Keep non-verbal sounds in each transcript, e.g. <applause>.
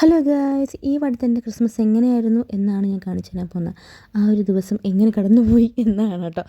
Hello guys ഈ വട്ടത്തെ എന്റെ Christmas എങ്ങനെയായിരുന്നു എന്നാണ് ഞാൻ കാണിച്ചു തരാൻ പോകുന്നത്. ആ ഒരു ദിവസം എങ്ങനെ കടന്നുപോയി എന്നാണ് കേട്ടോ.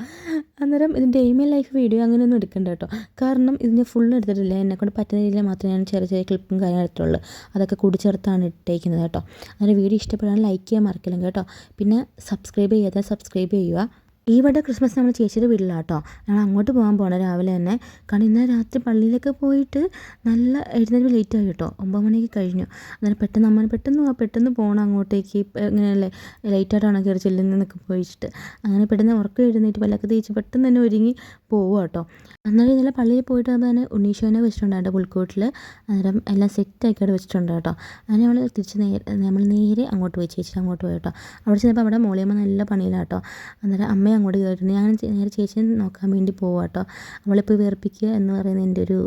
അന്നേരം ഇതിന്റെ ഇമെയിൽ ലൈഫ് വീഡിയോ അങ്ങനെയൊന്നും എടുക്കണ്ട കേട്ടോ. കാരണം ഇതിന്റെ ഫുൾ എടുത്തിട്ടില്ല. എന്നെക്കൊണ്ട് പറ്റുന്ന രീതിയിൽ മാത്രമേ ഞാൻ ചെറിയ ചെറിയ ക്ലിപ്പും കാര്യം എടുത്തുള്ളൂ അതൊക്കെ കൂടി ചേർത്താണ് ഇട്ടേക്കുന്നത് കേട്ടോ. അങ്ങനെ വീഡിയോ ഇഷ്ടപ്പെടാൻ ലൈക്ക് ചെയ്യാൻ മറക്കില്ല കേട്ടോ. പിന്നെ സബ്സ്ക്രൈബ് ചെയ്യാതെ സബ്സ്ക്രൈബ് ചെയ്യുക. ഈ വട്ട ക്രിസ്മസ് നമ്മൾ ചേച്ചിയുടെ വീട്ടിലാട്ടോ. കേട്ടോ ഞങ്ങൾ അങ്ങോട്ട് പോകാൻ പോകണം രാവിലെ തന്നെ. കാരണം ഇന്നലെ രാത്രി പള്ളിയിലൊക്കെ പോയിട്ട് നല്ല എഴുന്നേറ്റ് ലേറ്റ് ആയി കേട്ടോ ഒമ്പത് മണിയൊക്കെ കഴിഞ്ഞു. അന്നേരം പെട്ടെന്ന് അമ്മ പെട്ടെന്ന് പോവാം പെട്ടെന്ന് പോകണം അങ്ങോട്ടേക്ക്. ഇങ്ങനെയല്ലേ ലേറ്റായിട്ടാണ് കയറി ചെല്ലുന്നതെന്നൊക്കെ പോയിച്ചിട്ട്. അങ്ങനെ പെട്ടെന്ന് ഉറക്കം എഴുന്നേറ്റ് പല്ലൊക്കെ തേച്ച് പെട്ടെന്ന് തന്നെ ഒരുങ്ങി പോവുക കേട്ടോ അന്നേരം ഇന്നലെ പള്ളിയിൽ പോയിട്ട് തന്നെ ഉണ്ണീശോനെ വെച്ചിട്ടുണ്ടായിട്ട് പുൽക്കോട്ടിൽ അന്നേരം എല്ലാം സെറ്റാക്കിയിട്ട് വെച്ചിട്ടുണ്ട് കേട്ടോ. അങ്ങനെ നമ്മൾ തിരിച്ച് നേരെ നമ്മൾ നേരെ അങ്ങോട്ട് പോയി ചേച്ചി അങ്ങോട്ട് പോയി കേട്ടോ. അവിടെ ചെന്നപ്പോൾ അവിടെ മോളിയമ്മ നല്ല പണിയിലാട്ടോ. അന്നേരം അമ്മയെ അങ്ങോട്ട് കയറിയിട്ടുണ്ട് ഞാൻ നേരെ ചേച്ചിയെ നോക്കാൻ വേണ്ടി പോവാം കേട്ടോ അവളിപ്പോൾ വിറപ്പിക്കുക എന്ന് പറയുന്നത് എന്റെ ഒരു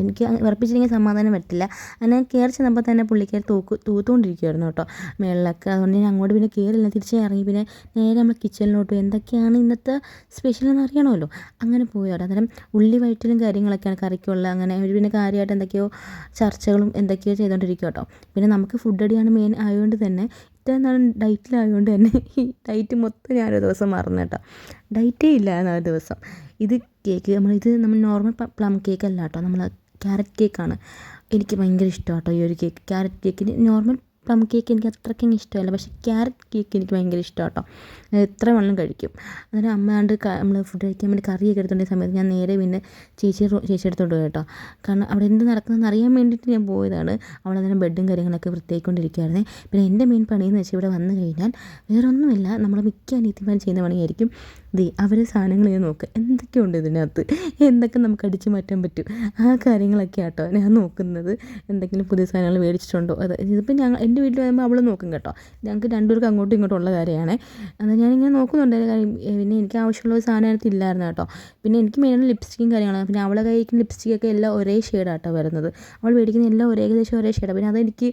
എനിക്ക് വിറപ്പിച്ചില്ലെങ്കിൽ സമാധാനം പറ്റില്ല അങ്ങനെ കയറി ചെന്നപ്പോൾ തന്നെ പുള്ളിക്കാർ തൂക്ക് തൂത്തുകൊണ്ടിരിക്കുമായിരുന്നു കേട്ടോ മേളിലൊക്കെ. അതുകൊണ്ട് ഞാൻ അങ്ങോട്ട് പിന്നെ കയറില്ല തിരിച്ച് ഇറങ്ങി പിന്നെ നേരെ നമ്മൾ കിച്ചണിലോട്ട് എന്തൊക്കെയാണ് ഇന്നത്തെ സ്പെഷ്യൽ എന്ന് അറിയണമല്ലോ. അങ്ങനെ പോയി അവിടെ. അന്നേരം ഉള്ളി വയറ്റിലും കാര്യങ്ങളൊക്കെയാണ് കറിക്കുള്ള. അങ്ങനെ ഒരു പിന്നെ കാര്യമായിട്ട് എന്തൊക്കെയോ ചർച്ചകളും എന്തൊക്കെയോ ചെയ്തുകൊണ്ടിരിക്കും കേട്ടോ പിന്നെ നമുക്ക് ഫുഡ് അടിയാണ് മെയിൻ ആയതുകൊണ്ട് തന്നെ ഇത്രയും നാളും ഡയറ്റിലായതുകൊണ്ട് തന്നെ ഈ ഡയറ്റ് മൊത്തം ഞാനൊരു ദിവസം മറന്നു കേട്ടോ ഡയറ്റേ ഇല്ല ആ ദിവസം. ഇത് കേക്ക് നമ്മളിത് നമ്മൾ നോർമൽ പ്ലം കേക്ക് അല്ല കേട്ടോ നമ്മൾ ക്യാരറ്റ് കേക്കാണ് എനിക്ക് ഭയങ്കര ഇഷ്ടമാണ് കേട്ടോ ഈ ഒരു കേക്ക് ക്യാരറ്റ് കേക്കിന് നോർമൽ പ്ലം കേക്ക് എനിക്ക് അത്രയ്ക്കും ഇഷ്ടമല്ല. പക്ഷേ ക്യാരറ്റ് കേക്ക് എനിക്ക് ഭയങ്കര ഇഷ്ടമാണ് കേട്ടോ എത്ര വെള്ളം കഴിക്കും. അന്നേരം അമ്മ ആണ്ട് നമ്മൾ ഫുഡ് കഴിക്കാൻ വേണ്ടി കറിയൊക്കെ എടുത്തുകൊണ്ട സമയത്ത് ഞാൻ നേരെ പിന്നെ ചേച്ചി ചേച്ചി എടുത്തോണ്ട് പോയി കേട്ടോ. കാരണം അവിടെ എന്ത് നടക്കുന്നതെന്ന് അറിയാൻ വേണ്ടിയിട്ട് ഞാൻ പോയതാണ്. അവൾ അന്നേരം ബെഡും കാര്യങ്ങളൊക്കെ വൃത്തിയായിക്കൊണ്ടിരിക്കുകയായിരുന്നേ പിന്നെ എന്റെ മെയിൻ പണിയെന്ന് വെച്ചാൽ ഇവിടെ വന്നു കഴിഞ്ഞാൽ വേറെ ഒന്നുമില്ല നമ്മൾ മിക്ക അനീതിമാരും ചെയ്യുന്ന പണിയായിരിക്കും. ദേ അവരെ സാധനങ്ങൾ ഞാൻ നോക്കുക എന്തൊക്കെയുണ്ട് ഇതിനകത്ത്? എന്തൊക്കെ നമുക്ക് അടിച്ചു മാറ്റാൻ പറ്റും? ആ കാര്യങ്ങളൊക്കെ ആട്ടോ ഞാൻ നോക്കുന്നത്. എന്തെങ്കിലും പുതിയ സാധനങ്ങൾ മേടിച്ചിട്ടുണ്ടോ? അത് ഇതിപ്പോൾ ഞങ്ങൾ എന്റെ വീട്ടിൽ വരുമ്പോൾ അവൾ നോക്കും കേട്ടോ. ഞങ്ങൾക്ക് രണ്ടുപേർക്കും അങ്ങോട്ടും ഇങ്ങോട്ടും ഉള്ള കാര്യമാണ്. അത് ഞാനിങ്ങനെ നോക്കുന്നുണ്ട്. കാര്യം പിന്നെ എനിക്ക് ആവശ്യമുള്ള ഒരു സാധനം അതിനകത്ത് ഇല്ലായിരുന്നു കേട്ടോ. പിന്നെ എനിക്ക് മെയിനായിട്ട് ലിപ്സ്റ്റിക്കും കാര്യങ്ങളാണ്. പിന്നെ അവളെ കഴിക്കുന്ന ലിപ്സ്റ്റിക്കൊക്കെ എല്ലാം ഒരേ ഷെയ്ഡാട്ടോ വരുന്നത്. അവൾ മേടിക്കുന്ന എല്ലാം ഒരേ ഏകദേശം ഒരേ ഷെയ്ഡാണ് പിന്നെ അതെനിക്ക്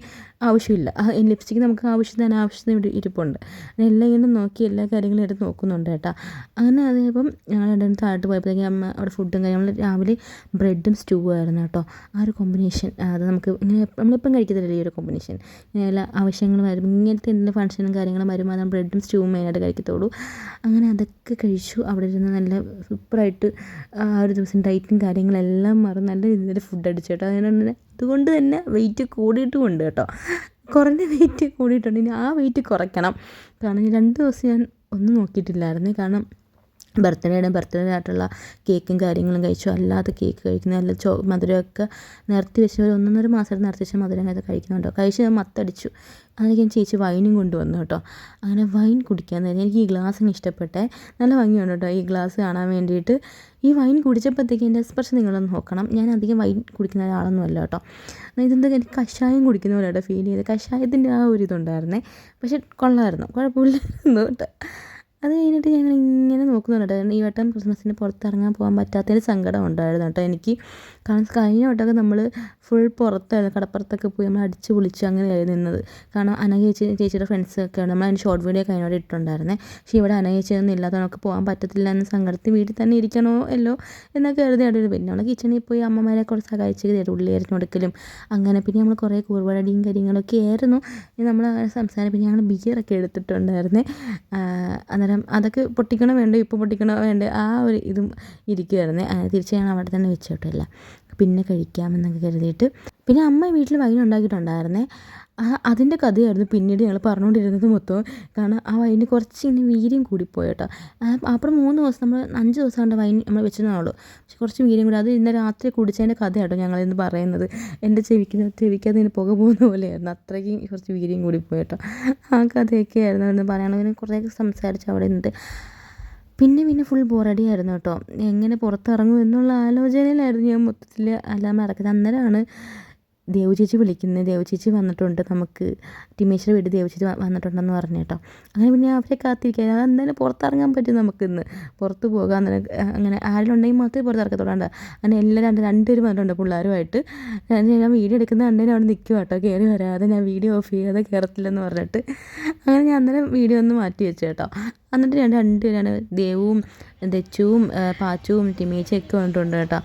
ആവശ്യമില്ല. ലിപ്സ്റ്റിക്ക് നമുക്ക് ആവശ്യത്തിന് ആവശ്യത്തിന് ഇവിടെ ഇരിപ്പുണ്ട്. എല്ലാം ഇങ്ങനെ നോക്കി എല്ലാ കാര്യങ്ങളും എടുത്ത് നോക്കുന്നുണ്ട് കേട്ടോ. അങ്ങനെ അതിപ്പം ഞങ്ങൾ രണ്ടും താഴോട്ട് പോയപ്പോഴത്തേക്കും അമ്മ അവിടെ ഫുഡും കാര്യങ്ങളും രാവിലെ ബ്രെഡും സ്റ്റൂവും ആയിരുന്നു കേട്ടോ. ആ ഒരു കോമ്പിനേഷൻ അത് നമുക്ക് ഇങ്ങനെ നമ്മളിപ്പം കഴിക്കത്തില്ല ഈ ഒരു കോമ്പിനേഷൻ എല്ലാ ആവശ്യങ്ങൾ വരും ഇങ്ങനത്തെ എന്തെങ്കിലും ഫംഗ്ഷനും കാര്യങ്ങളും വരുമ്പോൾ അതാണ് ബ്രെഡും സ്റ്റൂവും മെയിനായിട്ട് കഴിക്കത്തുള്ളൂ അങ്ങനെ അതൊക്കെ കഴിച്ചു. അവിടെ ഇരുന്ന് നല്ല സൂപ്പറായിട്ട് ആ ഒരു ദിവസം ഡയറ്റും കാര്യങ്ങളെല്ലാം മറന്ന് നല്ല രീതിയിൽ ഫുഡ് അടിച്ചു കേട്ടോ. അങ്ങനെ അതുകൊണ്ട് തന്നെ വെയിറ്റ് കൂടിയിട്ടുമുണ്ട് കേട്ടോ. കുറഞ്ഞ വെയിറ്റ് കൂടിയിട്ടുണ്ട്. ഇനി ആ വെയിറ്റ് കുറയ്ക്കണം. കാരണം രണ്ട് ദിവസം ഞാൻ ഒന്നും നോക്കിയിട്ടില്ലായിരുന്നു. കാരണം ബർത്ത്ഡേയുടെ ബർത്ത്ഡേ ആയിട്ടുള്ള കേക്കും കാര്യങ്ങളും കഴിച്ചു. അല്ലാതെ കേക്ക് കഴിക്കുന്ന അല്ല ചോ മധുരമൊക്കെ നിരത്തി വെച്ച് ഒരു ഒന്നൊന്നര മാസം നിരത്തി വെച്ച് മധുരം ഒക്കെ കഴിക്കുന്നുണ്ടോ. കഴിച്ച് ഞാൻ മത്തടിച്ചു. അതിലേക്ക് ചേച്ചി വൈനും കൊണ്ടുവന്നു കേട്ടോ. അങ്ങനെ വൈൻ കുടിക്കാൻ നേരം എനിക്ക് ഈ ഗ്ലാസ്സിന് ഇഷ്ടപ്പെട്ടേ. നല്ല ഭംഗിയുണ്ട് കേട്ടോ ഈ ഗ്ലാസ് കാണാൻ വേണ്ടിയിട്ട്. ഈ വൈൻ കുടിച്ചപ്പോഴത്തേക്ക് എന്റെ സ്പർശം നിങ്ങളൊന്ന് നോക്കണം. ഞാൻ അധികം വൈൻ കുടിക്കുന്ന ഒരാളൊന്നും അല്ല കേട്ടോ. ഇതെന്താ എനിക്ക് കഷായം കുടിക്കുന്ന പോലെ ഫീൽ ചെയ്ത് കഷായത്തിന്റെ ആ ഒരു ഇതുണ്ടായിരുന്നേ. പക്ഷെ കൊള്ളായിരുന്നു കുഴപ്പമില്ലായിരുന്നു കേട്ടോ. അത് കഴിഞ്ഞിട്ട് ഞങ്ങൾ ഇങ്ങനെ നോക്കുന്നുണ്ട് ഈ വട്ടം ക്രിസ്മസിന് പുറത്തിറങ്ങാൻ പോകാൻ പറ്റാത്തൊരു സങ്കടം ഉണ്ടായിരുന്നു കേട്ടോ എനിക്ക്. കാരണം കഴിഞ്ഞ വട്ടമൊക്കെ നമ്മൾ ഫുൾ പുറത്തായിരുന്നു. കടപ്പുറത്തൊക്കെ പോയി നമ്മൾ അടിച്ച് പൊളിച്ച് അങ്ങനെയായിരുന്നു നിന്നത്. കാരണം അനഘ ചേച്ചി ചേച്ചിയുടെ ഫ്രണ്ട്സൊക്കെ ഉണ്ട്. നമ്മൾ അതിന് ഷോർട്ട് വീഡിയോ ഒക്കെ അതിനോട് ഇട്ടിട്ടുണ്ടായിരുന്നേ. പക്ഷേ ഇവിടെ അനഘ ചേച്ചിയൊന്നും ഇല്ലാതെ നമുക്ക് പോകാൻ പറ്റത്തില്ല എന്ന സങ്കടത്തിൽ വീട്ടിൽ തന്നെ ഇരിക്കണോ അല്ലോ എന്നൊക്കെ കരുതി അവിടെ പിന്നെ നമ്മൾ കിച്ചണിൽ പോയി അമ്മമാരെ കുറച്ച് സഹായിച്ച് ഉള്ളി അരിഞ്ഞു കൊടുക്കലും അങ്ങനെ പിന്നെ നമ്മൾ കുറേ കൂർവടടിയും കാര്യങ്ങളൊക്കെ ആയിരുന്നു. നമ്മൾ സംസാരം പിന്നെ ഞങ്ങൾ ബിയറൊക്കെ എടുത്തിട്ടുണ്ടായിരുന്നേ. അന്നേരം അതൊക്കെ പൊട്ടിക്കണോ വേണ്ടോ ഇപ്പോൾ പൊട്ടിക്കണോ വേണ്ടോ ആ ഒരു ഇതും ഇരിക്കുമായിരുന്നേ തിരിച്ച് ഞാൻ അവിടെ തന്നെ വെച്ചോട്ടില്ല പിന്നെ കഴിക്കാമെന്നൊക്കെ കരുതിയിട്ട്. പിന്നെ അമ്മ വീട്ടിൽ വൈൻ ഉണ്ടാക്കിയിട്ടുണ്ടായിരുന്നേ ആ അതിന്റെ കഥയായിരുന്നു പിന്നീട് ഞങ്ങൾ പറഞ്ഞുകൊണ്ടിരുന്നത് മൊത്തം. കാരണം ആ വൈന് കുറച്ച് ഇങ്ങനെ വീര്യം കൂടിപ്പോയി കേട്ടോ. അപ്പുറം മൂന്ന് ദിവസം നമ്മൾ അഞ്ച് ദിവസം കണ്ട വൈൻ നമ്മൾ വെച്ചതേ പക്ഷെ കുറച്ച് വീര്യം കൂടി. അത് ഇന്ന് രാത്രി കുടിച്ചതിന്റെ കഥയാട്ടോ ഞങ്ങളിന്ന് പറയുന്നത്. എന്റെ ചെവിക്കുന്ന ചെവിക്കാതെ ഇങ്ങനെ പുക പോകുന്ന പോലെയായിരുന്നു. അത്രയ്ക്കും കുറച്ച് വീര്യം കൂടിപ്പോയി കേട്ടോ. ആ കഥയൊക്കെ ആയിരുന്നു എന്ന് പിന്നെ കുറേ സംസാരിച്ച് അവിടെ നിന്നിട്ട് പിന്നെ പിന്നെ ഫുൾ ബോറടിയായിരുന്നു കേട്ടോ. എങ്ങനെ പുറത്തിറങ്ങും എന്നുള്ള ആലോചനയിലായിരുന്നു ഞാൻ മൊത്തത്തിൽ എല്ലാം നടക്കുന്നത്. അന്നേരമാണ് ദേവു ചേച്ചി വിളിക്കുന്നത് ദേവു ചേച്ചി വന്നിട്ടുണ്ട്. നമുക്ക് ടിമേശ്വര വീട്ടിൽ ദേവു ചേച്ചി വന്നിട്ടുണ്ടെന്ന് പറഞ്ഞു കേട്ടോ. അങ്ങനെ പിന്നെ അവരെ കാത്തിരിക്കുക അത് എന്തായാലും പുറത്തിറങ്ങാൻ പറ്റും നമുക്കിന്ന്. പുറത്ത് പോകാം അന്നേരം അങ്ങനെ ആരെങ്കിലും ഉണ്ടെങ്കിൽ മാത്രമേ പുറത്തിറക്കത്തുള്ളൂ അങ്ങനെ എല്ലാം രണ്ട് രണ്ടുപേരും വന്നിട്ടുണ്ട് പിള്ളേരുമായിട്ട്. ഞാൻ വീഡിയോ എടുക്കുന്ന കണ്ടതിന് അവിടെ നിൽക്കുക കേട്ടോ. കയറി വരാതെ ഞാൻ വീഡിയോ ഓഫ് ചെയ്യാതെ കയറത്തില്ലെന്ന് പറഞ്ഞിട്ട്. അങ്ങനെ ഞാൻ അന്നേരം വീഡിയോ ഒന്ന് മാറ്റി വെച്ചു കേട്ടോ. എന്നിട്ട് രണ്ട് രണ്ടുപേരാണ് ദേവും ദച്ചുവും പാച്ചുവും ടിമേച്ചയൊക്കെ വന്നിട്ടുണ്ട് കേട്ടോ.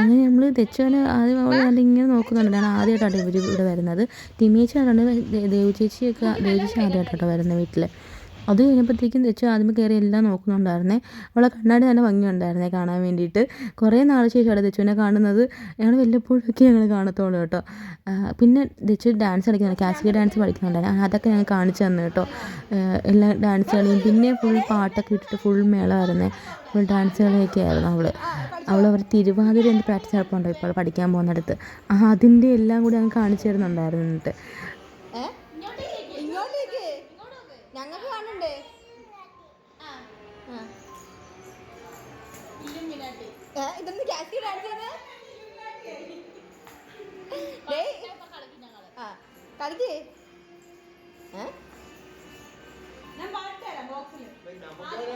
അങ്ങനെ നമ്മൾ ദച്ചുവിനെ ആദ്യം അവൾ കണ്ട് ഇങ്ങനെ നോക്കുന്നുണ്ട്. ഞാൻ ആദ്യമായിട്ടാണ് ഇവർ ഇവിടെ വരുന്നത്. ടിമേച്ച കണ്ടുകൊണ്ട് ദേവു ചേച്ചിയൊക്കെ ദേവു ചേച്ചി ആദ്യമായിട്ടാണ് വരുന്നത് വീട്ടിൽ അത് കഴിഞ്ഞപ്പോഴത്തേക്കും തെച്ചു ആദ്യമേ കയറി എല്ലാം നോക്കുന്നുണ്ടായിരുന്നേ. അവളെ കണ്ണാടി നല്ല ഭംഗിയുണ്ടായിരുന്നേ കാണാൻ വേണ്ടിയിട്ട്. കുറേ നാൾ ശേഷമാണ് ദച്ചുവിനെ കാണുന്നത്. ഞങ്ങൾ വല്ലപ്പോഴൊക്കെ ഞങ്ങൾ കാണത്തുള്ളൂ കേട്ടോ. പിന്നെ ദച്ചു ഡാൻസ് കളിക്കുന്നുണ്ട്. ക്ലാസിക്കൽ ഡാൻസ് കളിക്കുന്നുണ്ടായിരുന്നു അതൊക്കെ ഞങ്ങൾ കാണിച്ചു തന്നു കേട്ടോ. എല്ലാ ഡാൻസ് കളിയും. പിന്നെ ഫുൾ പാട്ടൊക്കെ ഇട്ടിട്ട് ഫുൾ മേളമായിരുന്നേ ഫുൾ ഡാൻസ് കളിയൊക്കെ ആയിരുന്നു അവൾ അവൾ അവർ തിരുവാതിര എന്ത് പ്രാക്ടീസ് ഉണ്ടോ ഇപ്പോൾ പഠിക്കാൻ പോകുന്നിടത്ത്. അതിന്റെ എല്ലാം കൂടി ഞങ്ങൾ കാണിച്ചു തരുന്നുണ്ടായിരുന്നു എന്നിട്ട്. ഇതൊന്ന് കാശി കാണിച്ചത് ആ കളിക്കേ.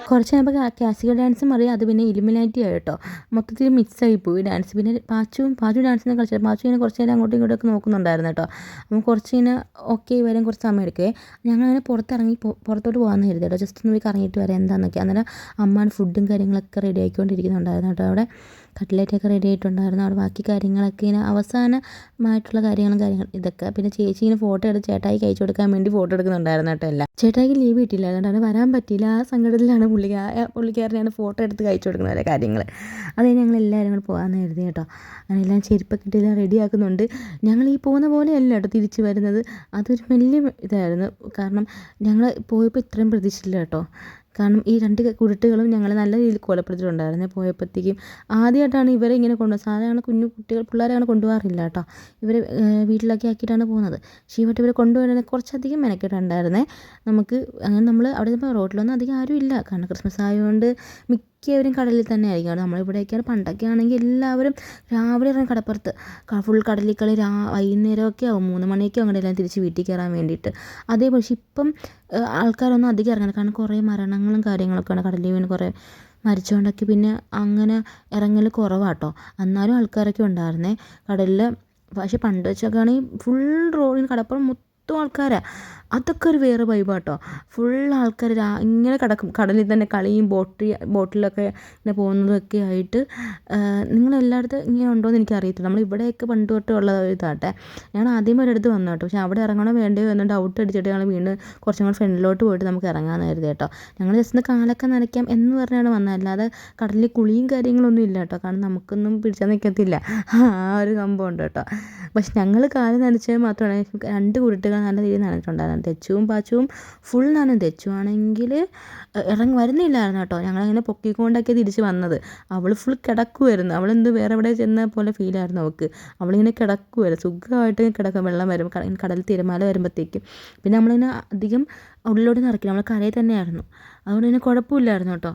കുറച്ച് കഴിയുമ്പോൾ ക്ലാസിക്കൽ ഡാൻസും അറിയാം. അത് പിന്നെ ഇലിമിനാറ്റി ആയി കേട്ടോ. മൊത്തത്തിൽ മിക്സ് ആയിപ്പോയി പോയി ഡാൻസ് പിന്നെ പാച്ചും പാച്ചു ഡാൻസിനെ കളിച്ചത്. പാച്ചു ഇങ്ങനെ കുറച്ച് നേരം അങ്ങോട്ടും ഇങ്ങോട്ടും ഒക്കെ നോക്കുന്നുണ്ടായിരുന്നു കേട്ടോ. അപ്പം കുറച്ച് ഇങ്ങനെ ഓക്കെ വരാൻ കുറച്ച് സമയം എടുക്കേ. ഞങ്ങളങ്ങനെ പുറത്തിറങ്ങി പുറത്തോട്ട് പോകാമെന്ന് കരുതി കേട്ടോ. ജസ്റ്റ് ഒന്ന് പോയി കറങ്ങിയിട്ട് വരാം. എന്താണെന്നൊക്കെ അന്നേരം അമ്മാൻ ഫുഡും കാര്യങ്ങളൊക്കെ റെഡി ആയിക്കൊണ്ടിരിക്കുന്നുണ്ടായിരുന്നു കേട്ടോ അവിടെ. കട്ട്ലേറ്റൊക്കെ റെഡി ആയിട്ടുണ്ടായിരുന്നു. അവിടെ ബാക്കി കാര്യങ്ങളൊക്കെ ഇങ്ങനെ അവസാനമായിട്ടുള്ള കാര്യങ്ങളും കാര്യങ്ങൾ ഇതൊക്കെ. പിന്നെ ചേച്ചി ഇങ്ങനെ ഫോട്ടോ എടുത്ത് ചേട്ടായി കഴിച്ചു കൊടുക്കാൻ വേണ്ടി ഫോട്ടോ എടുക്കുന്നുണ്ടായിരുന്നു കേട്ടോ എല്ലാം. ചേട്ടായിക്ക് ലീവ് കിട്ടിയില്ല. അതുകൊണ്ട് അവന് വരാൻ പറ്റിയില്ല. ആ സങ്കടത്തിലാണ് പുള്ളി. പുള്ളിക്കാരനെയാണ് ഫോട്ടോ എടുത്ത് കഴിച്ചു കൊടുക്കുന്ന ഓരോ കാര്യങ്ങൾ അത് ഞങ്ങൾ എല്ലാവരും കൂടെ പോകാമെന്ന് കരുതി കേട്ടോ. അങ്ങനെ എല്ലാം ചെരുപ്പൊക്കെ ഇട്ട് എല്ലാം റെഡിയാക്കുന്നുണ്ട് ഞങ്ങൾ ഈ പോകുന്ന പോലെയല്ല കേട്ടോ തിരിച്ചു വരുന്നത്. അതൊരു വലിയ ഇതായിരുന്നു. കാരണം ഞങ്ങൾ പോയപ്പോൾ ഇത്രയും പ്രതീക്ഷിച്ചില്ല കേട്ടോ. കാരണം ഈ രണ്ട് കുരുട്ടുകളും ഞങ്ങളെ നല്ല രീതിയിൽ കൊലപ്പെടുത്തിയിട്ടുണ്ടായിരുന്നു പോയപ്പോഴത്തേക്കും. ആദ്യമായിട്ടാണ് ഇവരെ ഇങ്ങനെ കൊണ്ടുപോകുന്നത് സാധാരണ കുഞ്ഞു കുട്ടികൾ പിള്ളേരെ അങ്ങനെ കൊണ്ടുപോകാറില്ല കേട്ടോ. ഇവരെ വീട്ടിലൊക്കെ ആക്കിയിട്ടാണ് പോകുന്നത്. പക്ഷേ ഈ ഇവരെ കൊണ്ടുപോകാൻ കുറച്ചധികം മെനക്കെട്ടുണ്ടായിരുന്നേ നമുക്ക് അങ്ങനെ നമ്മൾ അവിടെ ചെന്നപ്പോൾ റോട്ടിലൊന്നും അധികം ആരും ഇല്ല കാരണം ക്രിസ്മസ് ആയതുകൊണ്ട് മിക്കവരും കടലിൽ തന്നെ ആയിരിക്കും. കാരണം നമ്മളിവിടെയൊക്കെയാണ്. പണ്ടൊക്കെ ആണെങ്കിൽ എല്ലാവരും രാവിലെ ഇറങ്ങി കടപ്പുറത്ത്. ഫുൾ കടലിൽ കളി രാ വൈകുന്നേരമൊക്കെ ആവും. മൂന്ന് മണിയൊക്കെ അങ്ങനെ എല്ലാം തിരിച്ച് വീട്ടിൽ കയറാൻ വേണ്ടിയിട്ട്. അതേ പക്ഷേ ഇപ്പം ആൾക്കാരൊന്നും അധികം ഇറങ്ങുന്നില്ല കാരണം കുറേ മരണങ്ങളും കാര്യങ്ങളൊക്കെയാണ് കടലിൽ വീണ് കുറേ മരിച്ചുകൊണ്ടൊക്കെ പിന്നെ അങ്ങനെ ഇറങ്ങൽ കുറവാട്ടോ. എന്നാലും ആൾക്കാരൊക്കെ ഉണ്ടായിരുന്നേ. കടലിൽ പക്ഷേ പണ്ട് വെച്ചൊക്കെ ആണെങ്കിൽ ഫുൾ റോഡിന് കടപ്പുറം മൊത്തം ആൾക്കാരാണ് അതൊക്കെ ഒരു വേറെ വൈബാട്ടോ ഫുൾ ആൾക്കാർ ഇങ്ങനെ കിടക്കും. കടലിൽ തന്നെ കളിയും ബോട്ട് ബോട്ടിലൊക്കെ ഇങ്ങനെ പോകുന്നതൊക്കെ ആയിട്ട്. നിങ്ങളെല്ലായിടത്തും ഇങ്ങനെ ഉണ്ടോ എന്ന് എനിക്കറിയത്തില്ല. നമ്മൾ ഇവിടെയൊക്കെ പണ്ട് തൊട്ടേ ഉള്ള ഒരു ഇതാട്ടെ. ഞാൻ ആദ്യം ഒരിടത്ത് വന്നു കേട്ടോ. പക്ഷേ അവിടെ ഇറങ്ങണോ വേണ്ടയോ എന്ന് ഡൗട്ട് അടിച്ചിട്ട് ഞങ്ങൾ വീണ്ടും കുറച്ചും കൂടെ ഫ്രണ്ടിലോട്ട് പോയിട്ട് നമുക്ക് ഇറങ്ങാമെന്ന് കരുതി കേട്ടോ. ഞങ്ങൾ ജസ്റ്റ് കാലൊക്കെ നനയ്ക്കാം എന്ന് പറഞ്ഞാണ് വന്നത്. അല്ലാതെ കടലിൽ കുളിയും കാര്യങ്ങളൊന്നും ഇല്ല കേട്ടോ. കാരണം നമുക്കൊന്നും പിടിച്ചാൽ നിൽക്കത്തില്ല ആ ഒരു സംഭവം ഉണ്ട് കേട്ടോ. പക്ഷെ ഞങ്ങൾ കാൽ നനച്ചാൽ മാത്രമാണ്. രണ്ട് കുരുട്ടുകൾ നല്ല രീതിയിൽ നനച്ചിട്ടുണ്ടായിരുന്നു തെച്ചുവും പാച്ചുവും ഫുൾ നനഞ്ഞു തെച്ചു ആണെങ്കിൽ ഇറങ്ങി വരുന്നില്ലായിരുന്നു കേട്ടോ. ഞങ്ങളങ്ങനെ പൊക്കിക്കൊണ്ടൊക്കെ തിരിച്ച് വന്നത്. അവൾ ഫുൾ കിടക്കുമായിരുന്നു അവളെന്ത് വേറെ എവിടെ ചെന്ന പോലെ ഫീലായിരുന്നു അവൾക്ക്. അവളിങ്ങനെ കിടക്കുമായിരുന്നു സുഖമായിട്ട് കിടക്കും. വെള്ളം വരും. കടൽ തിരമാല വരുമ്പോഴത്തേക്കും പിന്നെ നമ്മളിങ്ങനെ അധികം ഉള്ളിലോട്ട് നിറക്കില്ല നമ്മൾ കരയിൽ തന്നെയായിരുന്നു. അതുകൊണ്ട് പിന്നെ കുഴപ്പമില്ലായിരുന്നു കേട്ടോ.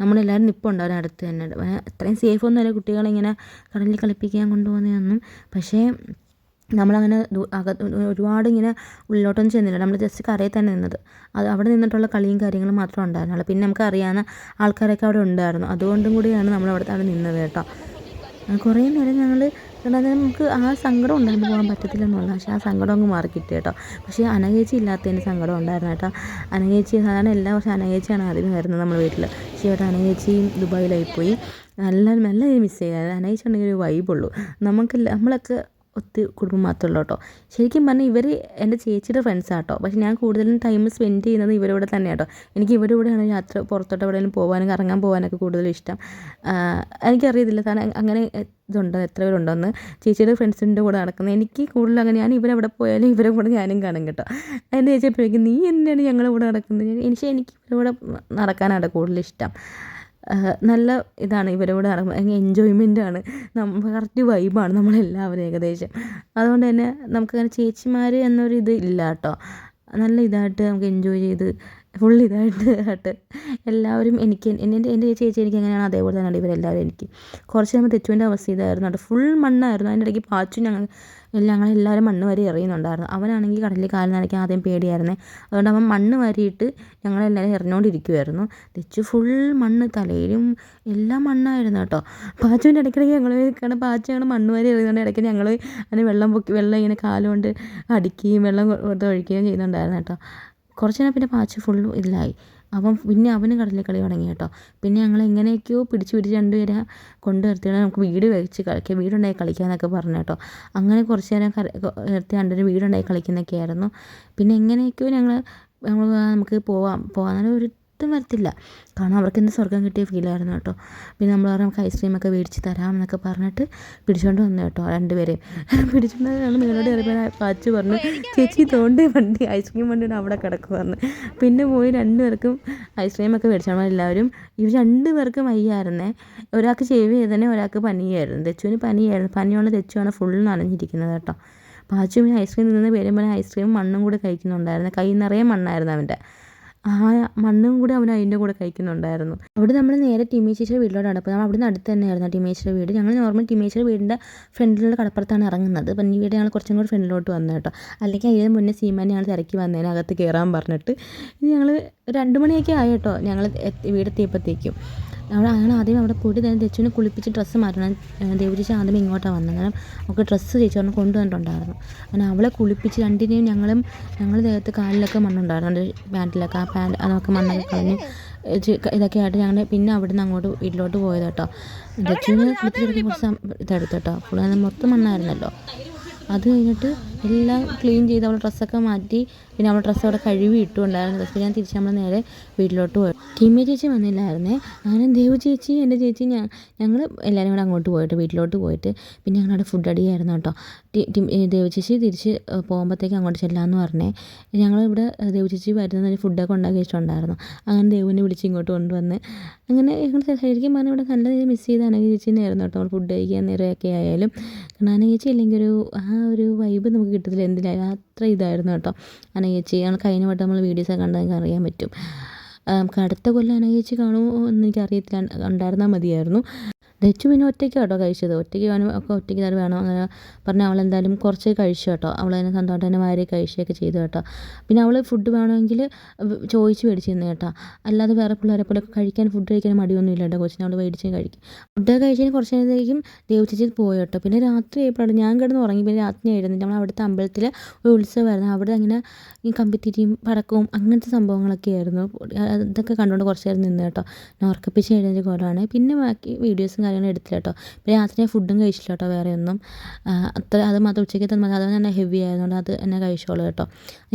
നമ്മളെല്ലാവരും നമ്മളെല്ലാവരും അവരുടെ അടുത്ത് തന്നെ. അത്രയും സേഫ് ഒന്നുമല്ല കുട്ടികളിങ്ങനെ കടലിൽ കളിപ്പിക്കാൻ കൊണ്ടുപോകുന്നതൊന്നും. പക്ഷേ നമ്മളങ്ങനെ ഒരുപാട് ഇങ്ങനെ ഉള്ളിലോട്ടൊന്നും ചെന്നില്ല. നമ്മൾ ജസ്റ്റ് കരയിൽ തന്നെ നിന്നത്. അത് അവിടെ നിന്നിട്ടുള്ള കളിയും കാര്യങ്ങളും മാത്രമേ ഉണ്ടായിരുന്നുള്ളൂ. പിന്നെ നമുക്ക് അറിയാവുന്ന ആൾക്കാരൊക്കെ അവിടെ ഉണ്ടായിരുന്നു. അതുകൊണ്ടും കൂടിയാണ് നമ്മൾ അവിടെ അവിടെ നിന്നത് കേട്ടോ. കുറേ നേരം ഞങ്ങൾ നമുക്ക് ആ സങ്കടം ഉണ്ടായിരുന്നു പോകാൻ പറ്റത്തില്ല എന്നുള്ളത് പക്ഷേ ആ സങ്കടം അങ്ങ് മാറി കിട്ടി കേട്ടോ. പക്ഷേ അനകേച്ചി ഇല്ലാത്തതിന്റെ സങ്കടം ഉണ്ടായിരുന്നു കേട്ടോ. അനകേച്ചി സാധാരണ എല്ലാ വർഷവും അനകേച്ചിയാണ് ആദ്യം വരുന്നത് നമ്മുടെ വീട്ടിൽ പക്ഷേ ഇവിടെ അനകേച്ചിയും ദുബായിലായിപ്പോയി നല്ല നല്ല മിസ് ചെയ്യുക അനകേച്ചി ഉണ്ടെങ്കിൽ ഒരു വൈബുള്ളൂ നമുക്ക് നമ്മളൊക്കെ ഒത്തിരി കുടുംബം മാത്രമേ കേട്ടോ. ശരിക്കും പറഞ്ഞാൽ ഇവർ എന്റെ ചേച്ചിയുടെ ഫ്രണ്ട്സാണ് കേട്ടോ പക്ഷേ ഞാൻ കൂടുതലും ടൈം സ്പെൻഡ് ചെയ്യുന്നത് ഇവരോടെ തന്നെ കേട്ടോ. എനിക്ക് ഇവരോടെയാണ് യാത്ര പുറത്തോട്ട് എവിടെയെങ്കിലും പോകാനും കറങ്ങാൻ പോകാനൊക്കെ കൂടുതലും ഇഷ്ടം. എനിക്കറിയത്തില്ല. കാരണം അങ്ങനെ ഇതുണ്ടോ? എത്ര പേരുണ്ടോയെന്ന് ചേച്ചിയുടെ ഫ്രണ്ട്സിന്റെ കൂടെ നടക്കുന്നത്. എനിക്ക് കൂടുതൽ അങ്ങനെ ഞാൻ ഇവരെവിടെ പോയാലും ഇവരെ കൂടെ ഞാനും കാണും കേട്ടോ. എന്റെ ചേച്ചി എപ്പോഴേക്കും നീ എന്തിനാണ് ഞങ്ങളുടെ കൂടെ നടക്കുന്നത്? എനിക്ക് എനിക്ക് ഇവരുടെ നടക്കാനാണ് കൂടുതൽ ഇഷ്ടം. നല്ല ഇതാണ് ഇവരോട് എൻജോയ്മെന്റ് ആണ്. നമ്മൾ കറക്റ്റ് വൈബാണ് നമ്മളെല്ലാവരും ഏകദേശം. അതുകൊണ്ട് തന്നെ നമുക്കങ്ങനെ ചേച്ചിമാർ എന്നൊരിത് ഇല്ല കേട്ടോ നല്ല ഇതായിട്ട് നമുക്ക് എൻജോയ് ചെയ്ത് ഫുൾ ഇതായിട്ട് ആയിട്ട് എല്ലാവരും എനിക്ക് എന്റെ എന്റെ ചേച്ചി എനിക്ക് എങ്ങനെയാണ് അതേപോലെ തന്നെയാണ് ഇവരെല്ലാവരും എനിക്ക് കുറച്ച് കഴിയുമ്പോൾ തെച്ചുവിന്റെ അവസ്ഥ ഇതായിരുന്നു കേട്ടോ. ഫുൾ മണ്ണായിരുന്നു. അതിന്റെ ഇടയ്ക്ക് പാച്ചു ഞങ്ങൾ ഞങ്ങൾ എല്ലാവരും മണ്ണ് വാരി എറിയുന്നുണ്ടായിരുന്നു. അവനാണെങ്കിൽ കടലിൽ കാലിൽ നനയ്ക്കാൻ ആദ്യം പേടിയായിരുന്നു. അതുകൊണ്ട് അവൻ മണ്ണ് വരിയിട്ട് ഞങ്ങളെല്ലാവരും എറിഞ്ഞുകൊണ്ടിരിക്കുമായിരുന്നു തെച്ചു ഫുൾ മണ്ണ് തലയിലും എല്ലാം മണ്ണായിരുന്നു കേട്ടോ. പാച്ചുവിന്റെ ഇടയ്ക്കിടയ്ക്ക് ഞങ്ങൾ കാരണം പാച്ചു ഞങ്ങൾ മണ്ണ് വാരി എറിയുന്നതുകൊണ്ട് ഇടയ്ക്ക് ഞങ്ങൾ അതിന് വെള്ളം പൊക്കി വെള്ളം ഇങ്ങനെ കാലുകൊണ്ട് അടിക്കുകയും വെള്ളം കൊടുത്ത് ഒഴിക്കുകയും ചെയ്യുന്നുണ്ടായിരുന്നു കേട്ടോ. കുറച്ച് നേരം പിന്നെ പാച്ച് ഫുൾ ഇതിലായി. അപ്പം പിന്നെ അവന് കടലിൽ കളി തുടങ്ങി കേട്ടോ. പിന്നെ ഞങ്ങൾ എങ്ങനെയൊക്കെയോ പിടിച്ച് പിടിച്ച് രണ്ടുപേരെ കൊണ്ട് നിർത്തിയാണ് നമുക്ക് വീട് വെച്ച് കളിക്കാം വീടുണ്ടായി കളിക്കാമെന്നൊക്കെ പറഞ്ഞു കേട്ടോ. അങ്ങനെ കുറച്ച് നേരം നിർത്തി രണ്ടുപേരും വീടുണ്ടായി കളിക്കുന്നൊക്കെ ആയിരുന്നു പിന്നെ എങ്ങനെയൊക്കെയോ ഞങ്ങൾ നമ്മൾ നമുക്ക് പോവാം പോകാൻ ഒരിടത്തും വരത്തില്ല. കാരണം അവർക്ക് ഇന്ന് സ്വർഗം കിട്ടിയ ഫീലായിരുന്നു കേട്ടോ. പിന്നെ നമ്മൾ പറഞ്ഞു നമുക്ക് ഐസ്ക്രീമൊക്കെ മേടിച്ച് തരാം എന്നൊക്കെ പറഞ്ഞിട്ട് പിടിച്ചുകൊണ്ട് വന്നു കേട്ടോ രണ്ടുപേരെയും. <laughs> പിടിച്ചുകൊണ്ട് ഞങ്ങൾ മേലോട്ട് കയറിയപ്പോൾ പാച്ചു പറഞ്ഞു. ചേച്ചി തോണ്ടി വണ്ടി ഐസ്ക്രീം വണ്ടിയുടെ അവിടെ കിടക്കുമായിരുന്നു പിന്നെ പോയി രണ്ടുപേർക്കും ഐസ്ക്രീമൊക്കെ മേടിച്ചാണ് എല്ലാവരും ഇവർ രണ്ടുപേർക്കും വയ്യായിരുന്നേ. ഒരാൾക്ക് ചെവി ചെയ്തതന്നെ ഒരാൾക്ക് പനിയായിരുന്നു. തെച്ചുവിന് പനിയായിരുന്നു. പനിയുള്ള തെച്ചുവാണ് ഫുൾ നനഞ്ഞിരിക്കുന്നത് കേട്ടോ. പാച്ചു പിന്നെ ഐസ്ക്രീം പേരും വരുമ്പോൾ ഐസ്ക്രീം മണ്ണും കൂടെ കഴിക്കുന്നുണ്ടായിരുന്നു. കൈ നിറയെ മണ്ണായിരുന്നു അവന്റെ. ആ മണ്ണും കൂടി അവൻ അതിന്റെ കൂടെ കഴിക്കുന്നുണ്ടായിരുന്നു. അവിടെ നമ്മൾ നേരെ ടിമേശ്വര വീട്ടിലോട്ടാണ്. അപ്പോൾ നമ്മൾ അവിടെ നിന്ന് അടുത്ത് തന്നെയായിരുന്നു ടിമേശ്വര വീട്. ഞങ്ങൾ നോർമൽ ടിമേശ്വര വീടിന്റെ ഫ്രണ്ടിലുള്ള കടപ്പുറത്താണ് ഇറങ്ങുന്നത്. അപ്പം ഈ വീട് ഞങ്ങൾ കുറച്ചും കൂടി ഫ്രണ്ടിലോട്ട് വന്നു കേട്ടോ. അല്ലെങ്കിൽ അതിന് മുന്നേ സീമാൻ ഞങ്ങൾ തിരക്കി വന്നതിന് അകത്ത് കയറാൻ പറഞ്ഞിട്ട്. ഞങ്ങൾ രണ്ട് മണിയൊക്കെ ആയി കേട്ടോ ഞങ്ങൾ വീട് വീടെത്തിയപ്പോഴത്തേക്കും. അവിടെ ആദ്യം അവിടെ പോയിട്ട് തന്നെ തെച്ചുവിനെ കുളിപ്പിച്ച് ഡ്രസ്സ് മാറ്റണം. ദേവി ആദ്യം ഇങ്ങോട്ടാണ് വന്നത് കാരണം അവൾക്ക് ഡ്രസ്സ് ചേച്ചി കൊണ്ടുവന്നിട്ടുണ്ടായിരുന്നു. അങ്ങനെ അവളെ കുളിപ്പിച്ച് രണ്ടിനെയും ഞങ്ങളും ഞങ്ങൾ ദേഹത്ത് കാലിലൊക്കെ മണ്ണുണ്ടായിരുന്നു. പാന്റിലൊക്കെ ആ പാന്റ് അതൊക്കെ മണ്ണൊക്കെ കളഞ്ഞ് ഇതൊക്കെ ആയിട്ട് ഞങ്ങൾ പിന്നെ അവിടെ നിന്ന് അങ്ങോട്ട് വീട്ടിലോട്ട് പോയത് കേട്ടോ. ദച്ചുവിന് കുളിപ്പിച്ചെടുക്കാൻ കുറച്ച് ഇതെടുത്തു കേട്ടോ. മൊത്തം മണ്ണായിരുന്നല്ലോ. അത് കഴിഞ്ഞിട്ട് എല്ലാം ക്ലീൻ ചെയ്ത് നമ്മൾ ഡ്രസ്സൊക്കെ മാറ്റി പിന്നെ നമ്മൾ ഡ്രസ്സ് അവിടെ കഴുകി ഇട്ടുണ്ടായിരുന്നു ഡ്രസ്സ് ഞാൻ തിരിച്ച് നമ്മൾ നേരെ വീട്ടിലോട്ട് പോയി. കിമ്മി ചേച്ചി വന്നില്ലായിരുന്നേ? അങ്ങനെ ദേവു ചേച്ചി എന്റെ ചേച്ചി ഞാൻ ഞങ്ങൾ എല്ലാവരും കൂടെ അങ്ങോട്ട് പോയിട്ട് വീട്ടിലോട്ട് പോയിട്ട് പിന്നെ ഞങ്ങളവിടെ ഫുഡ് അടിയായിരുന്നു കേട്ടോ. ദേവു ചേച്ചി തിരിച്ച് പോകുമ്പോഴത്തേക്ക് അങ്ങോട്ട് ചെല്ലാമെന്ന് പറഞ്ഞേ. ഞങ്ങളിവിടെ ദേവു ചേച്ചി വരുന്ന ഫുഡൊക്കെ ഉണ്ടാക്കി വെച്ചിട്ടുണ്ടായിരുന്നു അങ്ങനെ ദേവുവിനെ വിളിച്ച് ഇങ്ങോട്ട് കൊണ്ടുവന്ന് അങ്ങനെ ഞങ്ങൾ ശരിക്കും പറഞ്ഞാൽ ഇവിടെ നല്ല രീതിയിൽ മിസ് ചെയ്ത് അനഘ ചേച്ചീനെ ആയിരുന്നു കേട്ടോ. നമ്മൾ ഫുഡ് കഴിക്കാൻ നേരമൊക്കെ ആയാലും. കാരണം അനഘ ചേച്ചി അല്ലെങ്കിൽ ഒരു ആ ഒരു വൈബ് നമുക്ക് കിട്ടത്തില്ല. എന്തിനായാലും അത്ര ഇതായിരുന്നു കേട്ടോ. അനയച്ചി ഞങ്ങൾ കഴിഞ്ഞ വട്ടം നമ്മൾ വീഡിയോസൊക്കെ കണ്ടാൽ നമുക്ക് അറിയാൻ പറ്റും. നമുക്ക് അടുത്ത കൊല്ലം അനയച്ചി കാണുമോ എന്ന് എനിക്ക് അറിയത്തില്ല ഉണ്ടായിരുന്നാൽ മതിയായിരുന്നു. ദച്ചു പിന്നെ ഒറ്റയ്ക്ക് കേട്ടോ കഴിച്ചത്. ഒറ്റയ്ക്ക് വേണം ഒക്കെ ഒറ്റയ്ക്ക് തന്നെ വേണം അങ്ങനെ പറഞ്ഞ് അവൾ എന്തായാലും കുറച്ച് കഴിച്ചു കേട്ടോ. അവൾ തന്നെ സ്വന്തമായിട്ട് തന്നെ വാരി കഴിക്കുകയൊക്കെ ചെയ്തു കേട്ടോ. പിന്നെ അവൾ ഫുഡ് വേണമെങ്കിൽ ചോദിച്ച് മേടിച്ച് തിന്നു കേട്ടോ. അല്ലാതെ വേറെ പിള്ളേരെ പോലെ കഴിക്കാൻ ഫുഡ് കഴിക്കാൻ മടിയൊന്നും ഇല്ല കേട്ടോ. കൊച്ചിനെ അവൾ മേടിച്ച് കഴിക്കും. ഫുഡ് കഴിച്ചതിന് കുറച്ച് നേരത്തേക്കും ദേവചേച്ചി പോയി കേട്ടോ. പിന്നെ രാത്രി ആയപ്പോഴാണ് ഞാൻ കിടന്ന് ഉറങ്ങി. പിന്നെ രാത്രി എഴുന്നേറ്റ് നമ്മൾ അവിടുത്തെ അമ്പലത്തിൽ ഒരു ഉത്സവമായിരുന്നു. അവിടെ അങ്ങനെ ഈ കമ്പിത്തിരിയും പടക്കവും അങ്ങനത്തെ സംഭവങ്ങളൊക്കെ ആയിരുന്നു. ഇതൊക്കെ കണ്ടുകൊണ്ട് കുറച്ച് നേരം നിന്ന് കേട്ടോ. ഞാൻ ഉറക്കപ്പിച്ച് എഴുതിയ കോലമാണ് പിന്നെ ബാക്കി വീഡിയോസും കാര്യങ്ങളും എടുത്തില്ല കേട്ടോ പിന്നെ രാത്രി ഞാൻ ഫുഡും കഴിച്ചില്ല കേട്ടോ വേറെ ഒന്നും. അത്ര അത് മാത്രം ഉച്ചയ്ക്ക് തന്നെ അത് തന്നെ ഹെവി ആയതുകൊണ്ട് അത് എന്നെ കഴിച്ചോളൂ കേട്ടോ.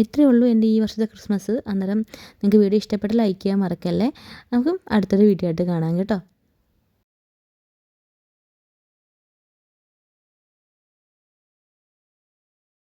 ഇത്രയേ ഉള്ളൂ എന്റെ ഈ വർഷത്തെ ക്രിസ്മസ്. അന്നേരം നിങ്ങൾക്ക് വീഡിയോ ഇഷ്ടപ്പെട്ട് ലൈക്ക് ചെയ്യാൻ മറക്കല്ലേ? നമുക്ക് അടുത്തൊരു വീഡിയോ ആയിട്ട് കാണാം കേട്ടോ.